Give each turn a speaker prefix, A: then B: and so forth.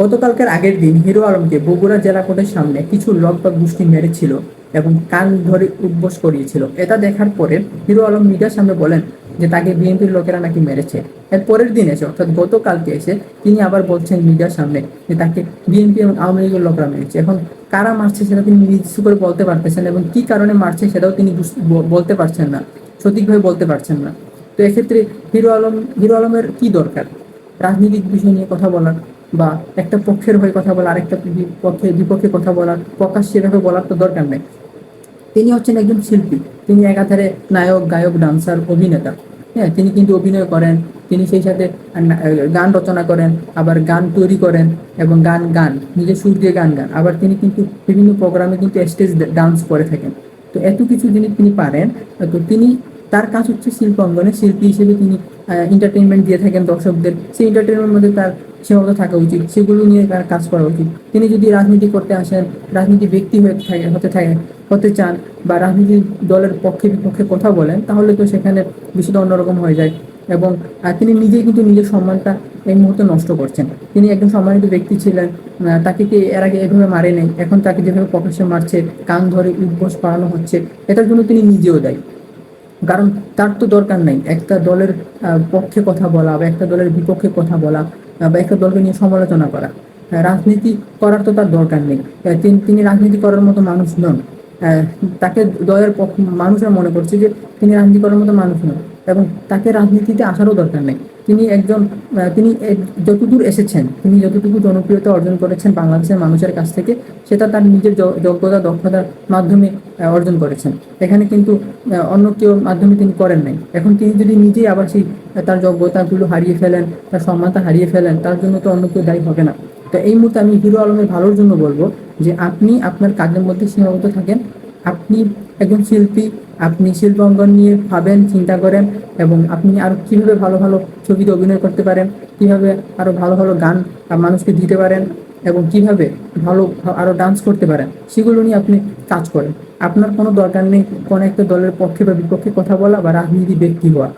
A: গতকালকের আগের দিন হিরো আলমকে বগুড়া জেলা কোর্টের সামনে কিছু লোক বা গোষ্ঠী মেরেছিল এবং কান ধরে উদ্বোস করিয়েছিল। এটা দেখার পরে হিরো আলম মিডিয়ার সামনে বলেন যে তাকে বিএনপির লোকেরা নাকি মেরেছে। এর পরের দিন এসে, অর্থাৎ গতকালকে এসে তিনি আবার বলছেন মিডিয়ার সামনে যে তাকে বিএনপি এবং আওয়ামী লীগের লোকরা মেরেছে। এখন কারা মারছে সেটা তিনি নির্দিষ্ট করে বলতে পারতেছেন এবং কি কারণে মারছে সেটাও তিনি বলতে পারছেন না, সঠিকভাবে বলতে পারছেন না। তো এক্ষেত্রে হিরো আলম হিরো আলমের কি দরকার? রাজনৈতিক বিষয় নিয়ে কথা বলার বা একটা পক্ষের হয়ে কথা বলা, আরেকটা পক্ষে, বিপক্ষে কথা বলার, প্রকাশ সেভাবে বলার তো দরকার নেই। তিনি হচ্ছেন একজন শিল্পী। তিনি একাধারে নায়ক, গায়ক, ডান্সার, অভিনেতা। হ্যাঁ তিনি কিন্তু অভিনয় করেন। তিনি সেই সাথে গান রচনা করেন, আবার গান তৈরি করেন এবং গান গান, নিজের সুর দিয়ে গান গান। আবার তিনি কিন্তু বিভিন্ন প্রোগ্রামে কিন্তু স্টেজ ডান্স করে থাকেন। তো এত কিছু জিনিস তিনি পারেন, তো তিনি তার কাজ হচ্ছে শিল্প অঙ্গনে শিল্পী হিসেবে তিনি এন্টারটেনমেন্ট দিয়ে থাকেন দর্শকদের। সেই এন্টারটেনমেন্ট মধ্যে তার সীমাবদ্ধ থাকা উচিত, সেগুলো নিয়ে তার কাজ করা উচিত। তিনি যদি রাজনীতি করতে আসেন, রাজনীতি ব্যক্তি হয়ে থাকে, হতে থাকেন হতে চান বা রাজনীতি দলের পক্ষে বিপক্ষে কথা বলেন, তাহলে তো সেখানে বিষয়টা অন্যরকম হয়ে যায়। এবং তিনি নিজেই কিন্তু নিজের সম্মানটা এই মুহূর্তে নষ্ট করছেন। তিনি একজন সম্মানিত ব্যক্তি ছিলেন তাকে কি এর আগে এভাবে মারে নেই এখন তাকে যেভাবে প্রকাশ্যে মারছে, কান ধরে উদ্বোস করানো হচ্ছে, এটার জন্য তিনি নিজেও দায়ী। কারণ তার তো দরকার নাই। একটা দলের পক্ষে কথা বলা বা একটা দলের বিপক্ষে কথা বলা বা একটা দলকে নিয়ে সমালোচনা করা। রাজনীতি করার তো তার দরকার নেই। তিনি রাজনীতি করার মতো মানুষ নন। তাকে দলের মানুষরা মনে করছে যে তিনি রাজনীতি করার মতো মানুষ নন। এবং তাকে রাজনীতিতে আসারও দরকার নেই। তিনি একজন তিনি যতদূর এসেছেন, তিনি যতটুকু জনপ্রিয়তা অর্জন করেছেন বাংলাদেশের মানুষের কাছ থেকে, সেটা তার নিজের যোগ্যতা, দক্ষতার মাধ্যমে অর্জন করেছেন। এখানে কিন্তু অন্য কেউ মাধ্যমে তিনি করেন নাই। এখন তিনি যদি নিজেই আবার সেই তার যোগ্যতাগুলো হারিয়ে ফেলেন, তার সম্মানটা হারিয়ে ফেলেন, তার জন্য তো অন্য কেউ দায়ী হবে না। তো এই মুহূর্তে আমি হিরো আলমের ভালোর জন্য বলব যে, আপনি আপনার কাজের মধ্যে সীমাবদ্ধ থাকেন। আপনি একজন শিল্পী আপনি শিল্প অঙ্গন নিয়ে ভাবেন, চিন্তা করেন এবং আপনি আরও কীভাবে ভালো ভালো ছবিতে অভিনয় করতে পারেন, কীভাবে আরও ভালো ভালো গান মানুষকে দিতে পারেন এবং কীভাবে ভালো আরও ডান্স করতে পারেন, সেগুলো নিয়ে আপনি কাজ করেন। আপনার কোনো দরকার নেই কোনো একটা দলের পক্ষে বা বিপক্ষে কথা বলা বা রাজনীতি ব্যক্তি হওয়া।